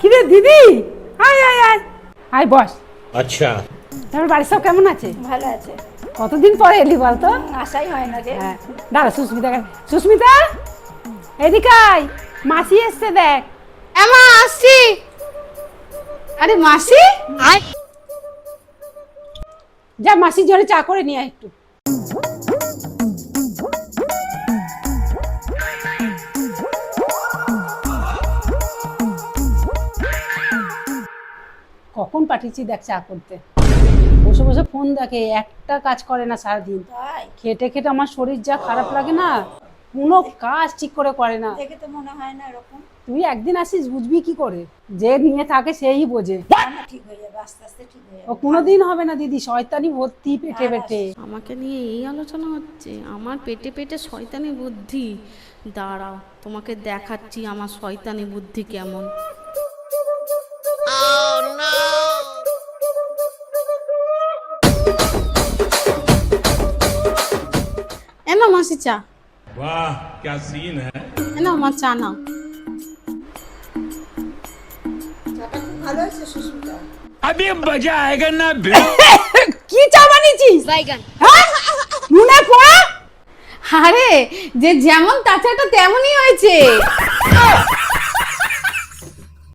কিরে দিদি? আয় আয় আয়। আয় বস। আচ্ছা। বাড়ির সব কেমন আছে? ভালো আছে। কতদিন পরে এলি বলতো? আশাই হয় না রে হ্যাঁ। দাঁড়া সুস্মিতা সুস্মিতা? আয়। মাসি এসছে দেখ। এমা আসছি। আরে মাসি? আয়। যা মাসির জোরে চা করে নিয়ে একটু। কখন পাঠিয়েছি দেখ চা করতে। বসে বসে ফোন দেখে একটা কাজ করে না সারাদিন। খেটে খেটে আমার শরীর যা খারাপ লাগে না কোনো কাজ ঠিক করে করে না। দেখে তো মনে হয় না এরকম। তুই একদিন আসিস বুঝবি কি করে? যে নিয়ে থাকে সেই বোঝে। না, না, ঠিক হয়ে যাবে আস্তে আস্তে ঠিক হয়ে ও কোনোদিন হবে না দিদি শয়তানি ভর্তি পেটে পেটে। আমাকে নিয়ে এই আলোচনা হচ্ছে। আমার পেটে পেটে শয়তানি বুদ্ধি। দাঁড়াও তোমাকে দেখাচ্ছি আমার শয়তানি বুদ্ধি কেমন। চা वाह क्या सीन है এনা আমার চা নাও अभी मजा आएगा ना কি চা বানিয়েছিস হ্যাঁ? নুনে পোড়া আরে যে যেমন তাছাটা তেমনই হয়েছে